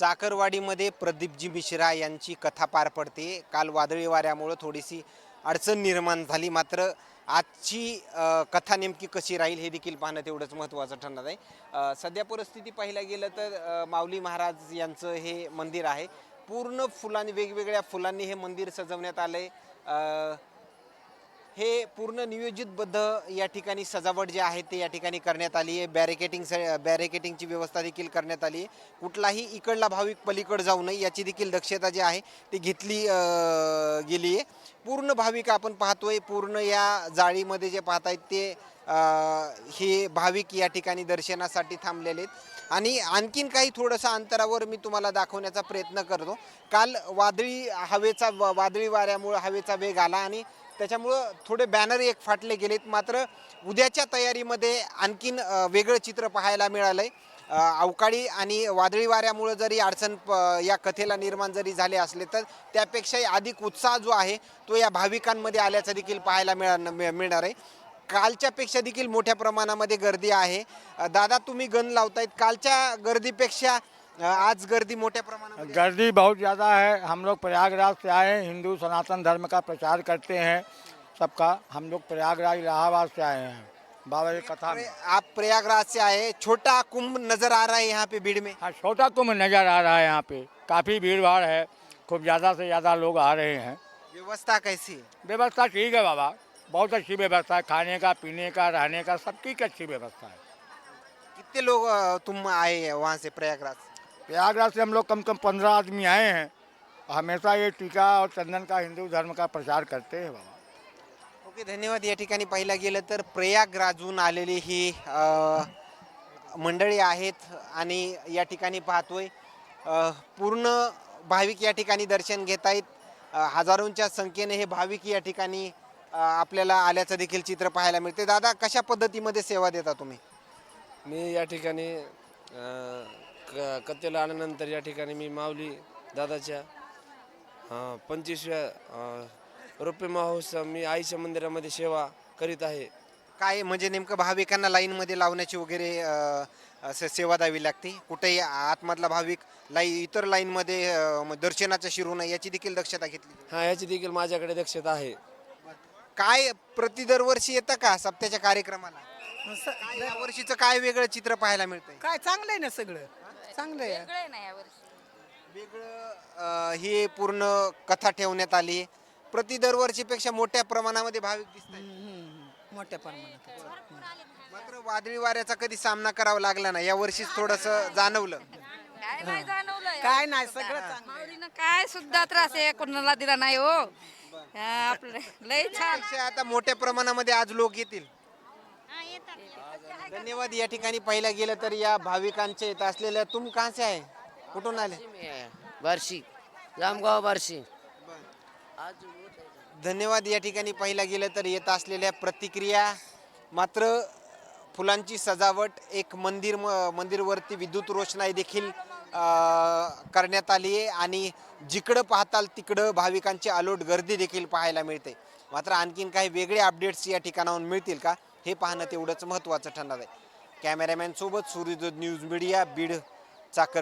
चाकरवाडीमध्ये प्रदीपजी मिश्रा यांची कथा पार पडते. काल वादळी वाऱ्यामुळं थोडीशी अडचण निर्माण झाली. मात्र आजची कथा नेमकी कशी राहील हे देखील पाहणं तेवढंच महत्त्वाचं ठरणार आहे. सध्या परिस्थिती पाहिलं गेलं तर माऊली महाराज यांचं हे मंदिर आहे. पूर्ण फुलांनी वेगवेगळ्या फुलांनी हे मंदिर सजवण्यात आलं आहे हे पूर्ण नियोजितबद्ध या ठिकाणी सजावट जे आहे ते या ठिकाणी करण्यात आली आहे. बॅरिकेटिंग बॅरिकेटिंगची व्यवस्था देखील करण्यात आली आहे. कुठलाही इकडला भाविक पलीकडे जाऊ नये याची देखील दक्षता जी आहे ती घेतली गेली आहे. पूर्ण भाविक आपण पाहतोय पूर्ण या जाळीमध्ये जे पाहतायत ते हे भाविक या ठिकाणी दर्शनासाठी थांबलेले आहेत. आणि आणखीन काही थोडंसं अंतरावर मी तुम्हाला दाखवण्याचा प्रयत्न करतो. काल वादळी हवेचा वादळी वाऱ्यामुळे हवेचा वेग आला आणि त्याच्यामुळं थोडे बॅनर एक फाटले गेलेत. मात्र उद्याच्या तयारीमध्ये आणखीन वेगळं चित्र पाहायला मिळालं आहे अवकाळी आणि वादळी वाऱ्यामुळं जरी अडचण प- या कथेला निर्माण जरी झाले असले तर त्यापेक्षाही अधिक उत्साह जो आहे तो या भाविकांमध्ये आल्याचा देखील पाहायला मिळणार मिळ- मिळणार आहे. कालच्यापेक्षा देखील मोठ्या प्रमाणामध्ये गर्दी आहे. दादा तुम्ही गण लावतायत. कालच्या गर्दीपेक्षा आज गर्दी मोठ्या प्रमाणामध्ये गर्दी बहुत ज़्यादा है। हम लोग प्रयागराज से आए हैं हिंदू सनातन धर्म का प्रचार करते हैं सबका। हम लोग प्रयागराज इलाहाबाद से आए हैं। बाबा की कथा में। प्रे- आप प्रयागराज से आए छोटा कुंभ नज़र आ रहा है यहाँ पे भीड़ में। हाँ छोटा कुंभ नज़र आ रहा है यहाँ पे। काफ़ी भीड़ भाड़ है खूब ज़्यादा से ज़्यादा लोग आ रहे हैं। व्यवस्था कैसी है? व्यवस्था ठीक है बाबा। बहुत अच्छी व्यवस्था है खाने का पीने का रहने का सबकी की अच्छी व्यवस्था है। कितने लोग तुम आए हैं वहाँ से प्रयागराज से? प्रयागराज से हम लोग कम कम पंद्रह आदमी आए हैं। हमेशा ये टीका और चंदन का हिंदू धर्म का प्रचार करते हैं बाबा। ओके धन्यवाद. या ठिकाणी पाहिला गेलं तर प्रयागराजहून आलेली ही अ, मंडळी आहेत आणि या ठिकाणी पाहतोय अ, पूर्ण भाविक या ठिकाणी दर्शन घेत आहेत. अ, हजारोंच्या संख्येने हे भाविक या ठिकाणी अ, आपल्याला आल्याचं देखील चित्र पाहायला मिळते. दादा कशा पद्धतीमध्ये सेवा देता तुम्ही? मी या ठिकाणी अं, क कथेला आल्यानंतर या ठिकाणी मी माऊली दादाच्या पंचवीसव्या अं, रुपये महोत्सव मी आईच्या मंदिरामध्ये सेवा करीत आहे. काय म्हणजे नेमकं भाविकांना लाईनमध्ये लावण्याची वगैरे अ, असं सेवा द्यावी लागते? कुठेही आतमधला भाविक लाई इतर लाईनमध्ये अ, दर्शनाचं शिरू नये याची देखील दक्षता घेतली. हा याची देखील माझ्याकडे दक्षता आहे. काय प्रति दरवर्षी येतं का सप्त्याच्या कार्यक्रमाला? काय या वर्षीचं काय वेगळं चित्र पाहायला मिळतंय? काय चांगलं आहे ना सगळं. चांगलं आहे. वेगळं आहे ना यावर्षी वेगळं अ, ही पूर्ण कथा ठेवण्यात आली. प्रति दरवर्षीपेक्षा मोठ्या प्रमाणामध्ये भाविक दिसत हम्म, मोठ्या प्रमाणात. मात्र वादळी वाऱ्याचा कधी सामना करावा लागला ना या वर्षीच थोडस जाणवलं. काय नाही जाणवलं काय नाही सगळं चांगलं माऊलीनं काय सुद्धा त्रास आहे कोणाला दिला नाही हो. हा, आपलं लय छान. आता मोठ्या प्रमाणामध्ये आज लोक येतील. धन्यवाद. या ठिकाणी पाहिलं गेलं तर या भाविकांचे येत असलेल्या तुम कहाचे आहे? कुठून आले? बार्शी. जामगाव बार्शी. धन्यवाद. या ठिकाणी पाहिलं गेलं तर येत असलेल्या प्रतिक्रिया मात्र फुलांची सजावट एक मंदिर म- मंदिरवरती विद्युत रोषणाई देखील करण्यात आली आहे. आणि जिकडं पाहताल तिकडं भाविकांची अलोट गर्दी देखील पाहायला मिळते. मात्र आणखीन काही वेगळे अपडेट्स या ठिकाणाहून मिळतील का? हे पाहणं तेवढंच महत्त्वाचं ठरणार आहे. कॅमेरामॅनसोबत सूर्यदूत न्यूज मीडिया बीड चाकर